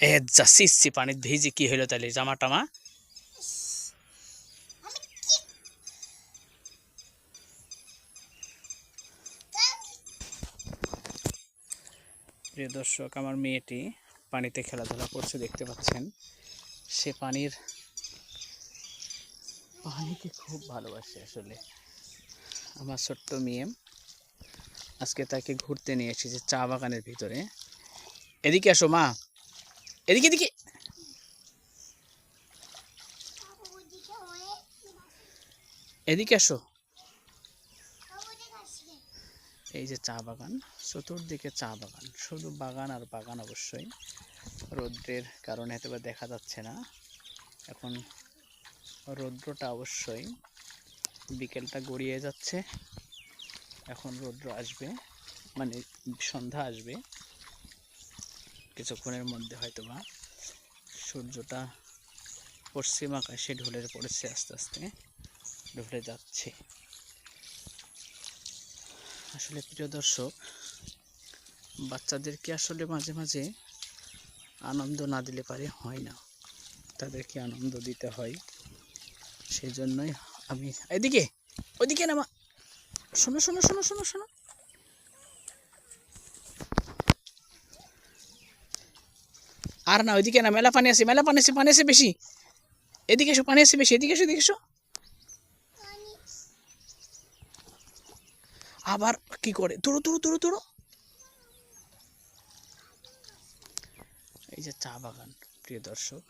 এ যা সিসি পানিত ভিজি কি হইল তাহলে জামা টামা? প্রিয় দর্শক, আমার মেয়েটি পানিতে খেলাধুলা করছে, দেখতে পাচ্ছেন। সে পানির পানিকে খুব ভালোবাসে আসলে। আমার ছোট্ট মেয়ে আজকে তাকে ঘুরতে নিয়ে এসেছে চা বাগানের ভিতরে। এদিকে আসো মা। এদিকে এদিকে। এদিকে আসো। এই যে চা বাগান, চতুর্দিকে চা বাগান। শুধু বাগান আর বাগান অবশ্যই। রৌদ্রের কারণে হয়তো দেখা যাচ্ছে না। এখন রৌদ্রটা অবশ্যই বিকেলটা গড়িয়ে যাচ্ছে। এখন রৌদ্র আসবে মানে সন্ধ্যা আসবে। কিছুক্ষণের মধ্যে হয়তো বা সূর্যটা পশ্চিম আকাশে ঢলে পড়েছে আস্তে আস্তে, ঢলে যাচ্ছে। আসলে প্রিয় দর্শক, বাচ্চাদেরকে আসলে মাঝে মাঝে আনন্দ না দিলে পারে হয় না। তাদেরকে আনন্দ দিতে হয়। সেই জন্যই আমি, এদিকে, ওইদিকে না মা শোনো শোনো শোনো শোনো শোনো। আর না, ওইদিকে না, মেলা পানি আছে, মেলা পানি আছে পানি আছে বেশি। এদিকে এসো, পানি আছে বেশি, এদিকে এসো এদিকে এসো। আবার কি করে? তুড়ো তুড়ো তুড়ো তুড়ো এই যে চা বাগান, প্রিয় দর্শক।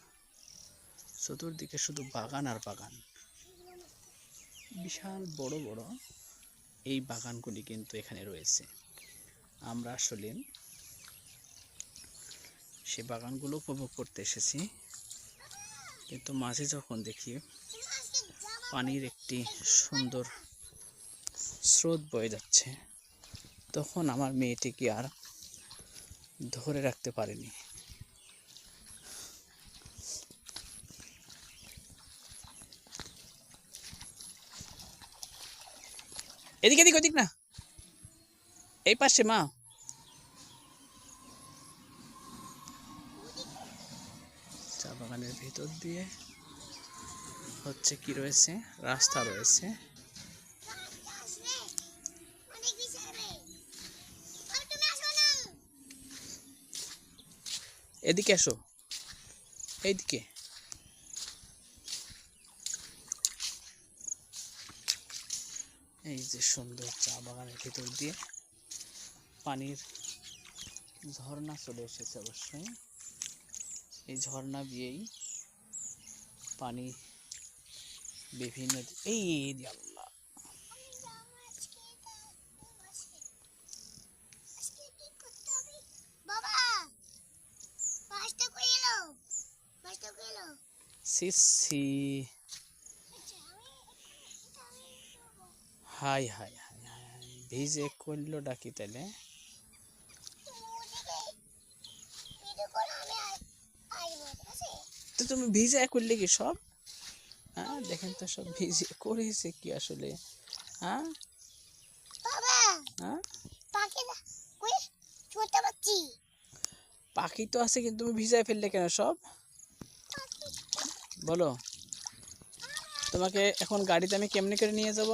চতুর্দিকে শুধু বাগান আর বাগান। বিশাল বড় বড় এই বাগানগুলি কিন্তু এখানে রয়েছে। আমরা আসলে সে বাগানগুলো উপভোগ করতে এসেছি। কিন্তু মাঝে যখন দেখি পানির একটি সুন্দর স্রোত বয়ে যাচ্ছে, তখন আমার মেয়েটিকে আর ধরে রাখতে পারেনি। এদিক এদিক ওদিক না। এই পাশে মা। ভিতর দিয়ে হচ্ছে কি রয়েছে? রাস্তা রয়েছে। এদিকে এসো। এইদিকে। এই যে সুন্দর চা বাগানের ভিতর দিয়ে পানির ঝর্ণা চলে এসেছে অবশ্যই। এই ঝর্ণা দিয়েই পানি বিভিন্ন এই আল্লাহ। সিসি হাই হাই হাই হাই ভিজে করল ডাকি তাহলে ভিডিও করে আমি আই- আসব ঠিক আছে তো তুমি ভিজে করলে কি সব? হ্যাঁ দেখেন তো সব ভিজে করেছে কি আসলে? হ্যাঁ? হ্যাঁ? পাখি তো আছে কিন্তু তুমি ভিজায় ফেললে কেন সব? বলো তোমাকে এখন গাড়িতে আমি কেমনে করে নিয়ে যাব?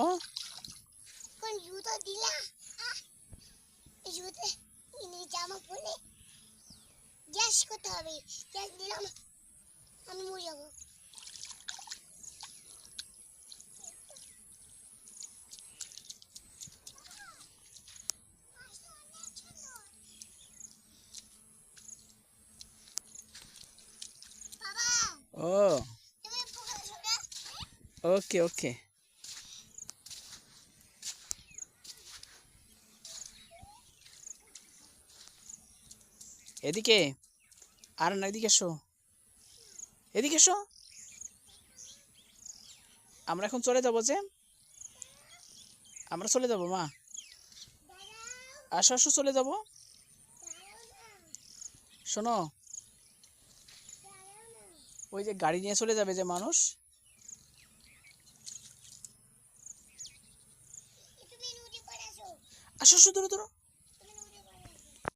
জামা পরে গ্যাস করতে হবে। গ্যাস দিলাম। আমি মরে যাব। ও। ওকে ওকে। এদিকে আর না এদিকে এসো। এদিকে এসো। আমরা এখন চলে যাব যে। আমরা চলে যাব, মা। আসো আসো, চলে যাব। শোনো। ওই যে গাড়ি নিয়ে চলে যাবে যে মানুষ। আসো আসো ধরো ধরো